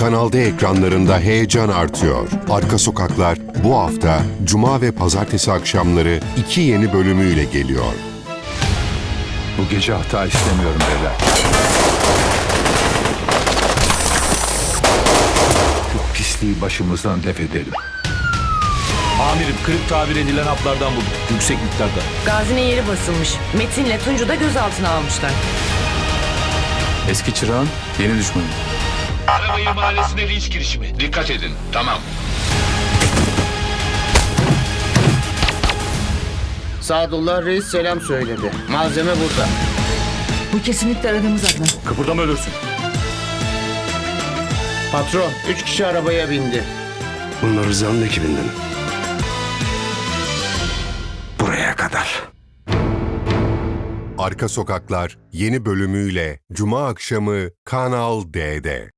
Kanal D ekranlarında heyecan artıyor. Arka Sokaklar bu hafta Cuma ve Pazartesi akşamları iki yeni bölümüyle geliyor. Bu gece hata istemiyorum beyler. Şu pisliği başımızdan def edelim. Amirim kırık tabir edilen haplardan bulduk. Yüksek miktarda. Gazi'nin yeri basılmış. Metin'le Tuncu da gözaltına almışlar. Eski çırağın yeni düşmanı. Arabayı mahallesine linç girişimi. Dikkat edin. Tamam. Sadullah Reis selam söyledi. Malzeme burada. Bu kesinlikle aradığımız Adnan. Kıpırdama ölürsün. Patron, üç kişi arabaya bindi. Bunlar Rıza'nın ekibinden. Buraya kadar. Arka Sokaklar yeni bölümüyle Cuma akşamı Kanal D'de.